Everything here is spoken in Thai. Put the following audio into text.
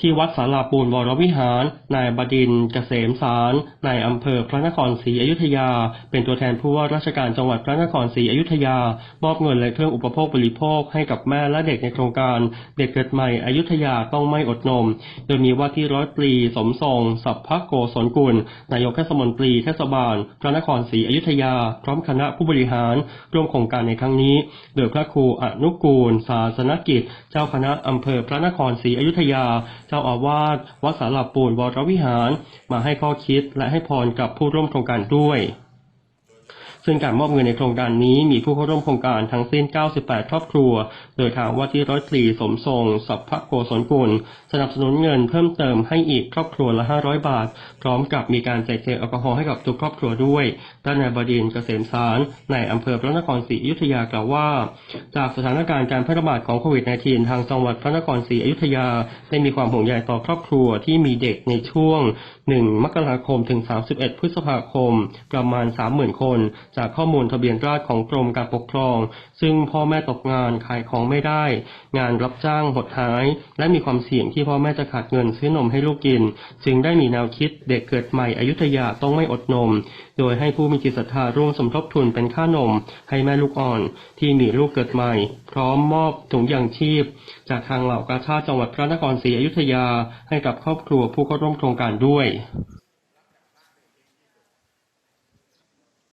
ที่วัดสาราปูนวรวิหาร นายบดินทร์เกษมสารนายอำเภอพระนครศรีอยุธยา เป็นตัวแทนผู้ว่าราชการจังหวัดพระนครศรีอยุธยา มอบเงินและเครื่องอุปโภคบริโภคให้กับแม่และเด็กในโครงการเด็กเกิดใหม่อยุธยาต้องไม่อดนม โดยมีว่าที่ร้อยตรีสมทรงสัพพโกศลกุล นายกเทศมนตรีเทศบาล พระนครศรีอยุธยา พร้อมคณะผู้บริหารร่วมโครงการในครั้งนี้ โดยพระครูอนุกูล ศาสนกิจ เจ้าคณะอำเภอพระนครศรีอยุธยาเจ้าอาวาสวัดสาราปูนวรวิหาร มาให้ข้อคิดและให้พรกับผู้ร่วมโครงการด้วย ซึ่งการมอบเงินในโครงการนี้มีผู้เข้าร่วมโครงการทั้งสิ้น 98 ครอบครัว โดยทางว่าที่ร้อยตรีสมทรงสัพพโกศลกุลสนับสนุนเงินเพิ่มเติมให้อีกครอบครัวละ 500 บาท พร้อมกับมีการแจกเจลแอลกอฮอล์ให้กับทุกครอบครัวด้วยด้านนายบดินเกษมสารในอำเภอพระนครศรีอยุธยากล่าวว่า จากสถานการณ์การแพร่ระบาดของโควิด -19 ทางจังหวัดพระนครศรีอยุธยาได้มีความห่วงใยต่อครอบครัวที่มีเด็กในช่วง 1 มกราคมถึง 31 พฤษภาคม ประมาณ 30,000 คนจากข้อมูลทะเบียนราษฎรของกรมการปกครอง ซึ่งพ่อแม่ตกงานขายของไม่ได้ งานรับจ้างหดหาย และมีความเสี่ยงที่พ่อแม่จะขาดเงินซื้อนมให้ลูกกิน จึงได้มีแนวคิดเด็กเกิดใหม่อยุธยาต้องไม่อดนม โดยให้ผู้มีจิตศรัทธาร่วมสมทบทุนเป็นค่านม ให้แม่ลูกอ่อน ที่มีลูกเกิดใหม่ พร้อมมอบถุงยางชีพ จากทางเหล่ากาชาติจังหวัดพระนครศรีอยุธยา ให้กับครอบครัวผู้เข้าร่วมโครงการด้วย